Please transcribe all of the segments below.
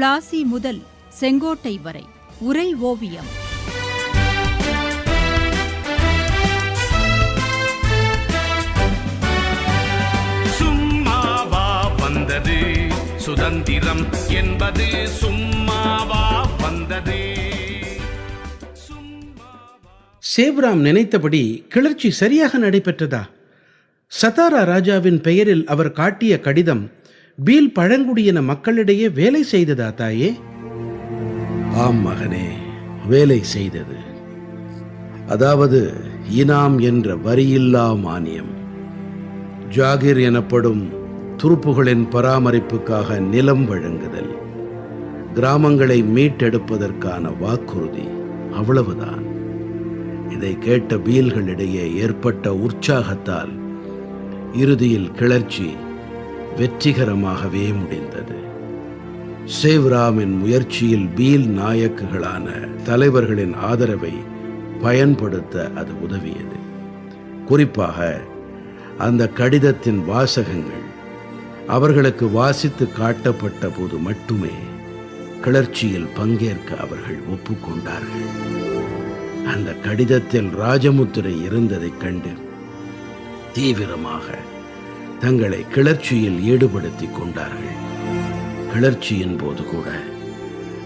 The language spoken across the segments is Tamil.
பிளாசி முதல் செங்கோட்டை வரை உரை ஓவியம். சும்மாவா வந்தது. சுதந்திரம் என்பது சும்மாவா வந்தது. சேவ்ராம் நினைத்தபடி கிளர்ச்சி சரியாக நடைபெற்றதா? சதாரா ராஜாவின் பெயரில் அவர் காட்டிய கடிதம் பீல் பழங்குடியின மக்களிடையே வேலை செய்ததா தாயே? ஆம் மகனே வேலை செய்தது. அதாவது இனாம் என்ற வரியில்லா மானியம். ஜாகிர் எனப்படும் துருப்புகளின் பராமரிப்புக்காக நிலம் வழங்குதல். கிராமங்களை மீட்டெடுப்பதற்கான வாக்குறுதி அவ்வளவுதான். இதை கேட்ட பீல்களிடையே ஏற்பட்ட உற்சாகத்தால் இறுதியில் கிளர்ச்சி வெற்றிகரமாகவே முடிந்தது. சேவ்ராமின் முயற்சியில் பீல் நாயக்குகளான தலைவர்களின் ஆதரவை பயன்படுத்த அது உதவியது. குறிப்பாக அந்த கடிதத்தின் வாசகங்கள் அவர்களுக்கு வாசித்து காட்டப்பட்ட போது மட்டுமே கிளர்ச்சியில் பங்கேற்க அவர்கள் ஒப்புக்கொண்டார்கள். அந்த கடிதத்தில் ராஜமுத்திரை இருந்ததைக் கண்டு தீவிரமாக தங்களை கிளர்ச்சியில் ஈடுபடுத்திக் கொண்டார்கள். கிளர்ச்சியின் போது கூட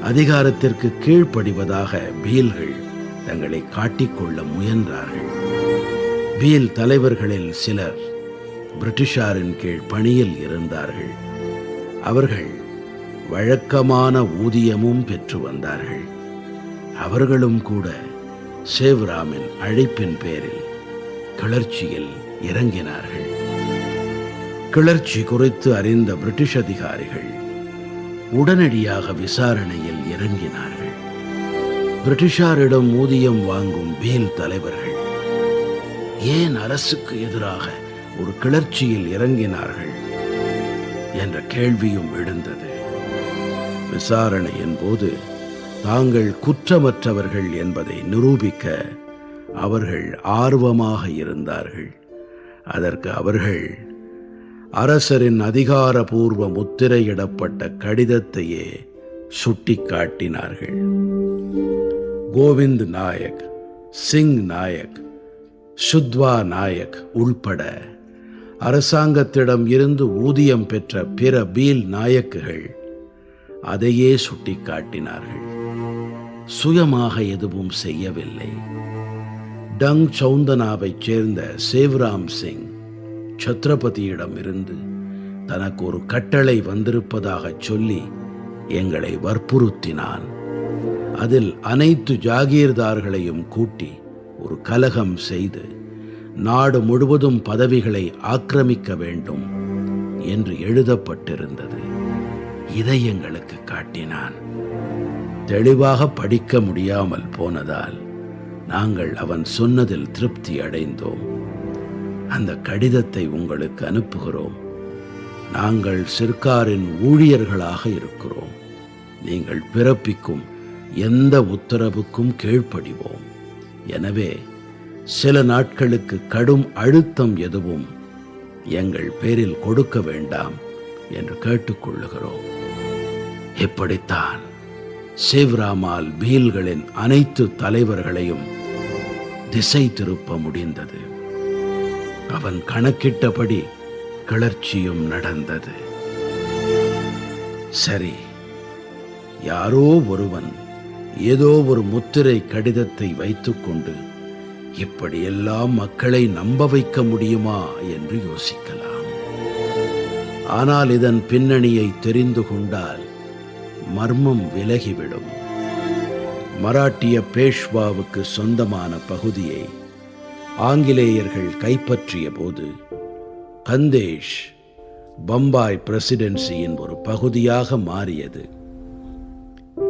அதிகாரத்திற்கு கீழ்ப்படிவதாக பீல்கள் தங்களை காட்டிக்கொள்ள முயன்றார்கள். பீல் தலைவர்களில் சிலர் பிரிட்டிஷாரின் கீழ் பணியில் இருந்தார்கள். அவர்கள் வழக்கமான ஊதியமும் பெற்று வந்தார்கள். அவர்களும் கூட சேவ்ராமின் அழைப்பின் பேரில் கிளர்ச்சியில் இறங்கினார்கள். கிளர்ச்சி குறித்து அறிந்த பிரிட்டிஷ் அதிகாரிகள் உடனடியாக விசாரணையில் இறங்கினார்கள். பிரிட்டிஷாரிடம் ஊதியம் வாங்கும் பீல் தலைவர்கள் ஏன் அரசுக்கு எதிராக ஒரு கிளர்ச்சியில் இறங்கினார்கள் என்ற கேள்வியும் எழுந்தது. விசாரணையின் போது தாங்கள் குற்றமற்றவர்கள் என்பதை நிரூபிக்க அவர்கள் ஆர்வமாக இருந்தார்கள். அதற்கு அவர்கள் அரசரின் அதிகாரபூர்வ முத்திரையிடப்பட்ட கடிதத்தையே சுட்டிக்காட்டினார்கள். கோவிந்த் நாயக் சிங் நாயக் சுத்வா நாயக் உள்பட அரசாங்கத்திடம் இருந்து ஊதியம் பெற்ற பிற பீல் நாயக்குகள் அதையே சுட்டிக்காட்டினார்கள். சுயமாக எதுவும் செய்யவில்லை. டங் சௌந்தனாவைச் சேர்ந்த சேவ்ராம் சிங் சத்ரபதியிடம் இருந்து தனக்கு ஒரு கட்டளை வந்திருப்பதாகச் சொல்லி எங்களை வற்புறுத்தினான். அதில் அனைத்து ஜாகீர்தார்களையும் கூட்டி ஒரு கலகம் செய்து நாடு முழுவதும் பதவிகளை ஆக்கிரமிக்க வேண்டும் என்று எழுதப்பட்டிருந்தது. இதை எங்களுக்கு காட்டினான். தெளிவாக படிக்க முடியாமல் போனதால் நாங்கள் அவன் சொன்னதில் திருப்தி அடைந்தோம். அந்த கடிதத்தை உங்களுக்கு அனுப்புகிறோம். நாங்கள் சிற்காரின் ஊழியர்களாக இருக்கிறோம். நீங்கள் பிறப்பிக்கும் எந்த உத்தரவுக்கும் கீழ்ப்படிவோம். எனவே சில நாட்களுக்கு கடும் அழுத்தம் எதுவும் எங்கள் பேரில் கொடுக்க வேண்டாம் என்று கேட்டுக்கொள்ளுகிறோம். இப்படித்தான் சிவ்ராமால் பீல்களின் அனைத்து தலைவர்களையும் திசை திருப்ப முடிந்தது. அவன் கணக்கிட்டபடி கிளர்ச்சியும் நடந்தது. சரி யாரோ ஒருவன் ஏதோ ஒரு முத்திரை கடிதத்தை வைத்துக்கொண்டு இப்படியெல்லாம் மக்களை நம்ப வைக்க முடியுமா என்று யோசிக்கலாம். ஆனால் இதன் பின்னணியை தெரிந்து கொண்டால் மர்மம் விலகிவிடும். மராட்டிய பேஷ்வாவுக்கு சொந்தமான பகுதியை ஆங்கிலேயர்கள் கைப்பற்றிய போது கந்தேஷ் பம்பாய் பிரசிடென்சியின் ஒரு பகுதியாக மாறியது.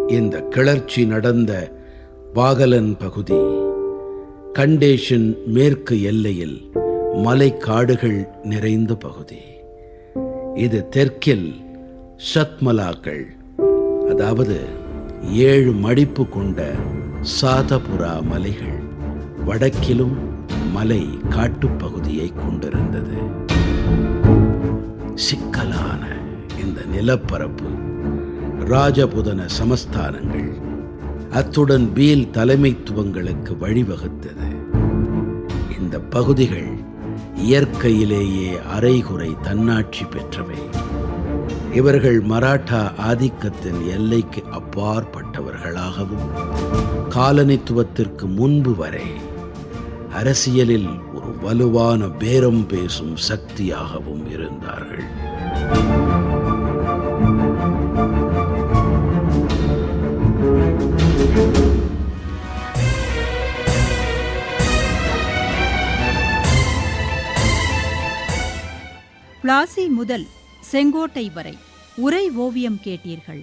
இந்த கிளர்ச்சி நடந்த பாகலன் பகுதி கண்டேஷன் மேற்கு எல்லையில் மலைக்காடுகள் நிறைந்த பகுதி. இது தெற்கில் சத்மலாக்கள் அதாவது ஏழு மடிப்பு கொண்ட சாதபுரா மலைகள் வடக்கிலும் மலை காட்டுப்பகுதியை கொண்டிருந்தது. சிக்கலான இந்த நிலப்பரப்பு ராஜபுதன சமஸ்தானங்கள் அத்துடன் பீல் தலைமைத்துவங்களுக்கு வழிவகுத்தது. இந்த பகுதிகள் இயற்கையிலேயே அரைகுறை தன்னாட்சி பெற்றவை. இவர்கள் மராட்டா ஆதிக்கத்தின் எல்லைக்கு அப்பாற்பட்டவர்களாகவும் காலனித்துவத்திற்கு முன்பு வரை அரசியலில் ஒரு வலுவான பேரம் பேசும் சக்தியாகவும் இருந்தார்கள். பிளாசி முதல் செங்கோட்டை வரை உரை ஓவியம் கேட்டீர்கள்.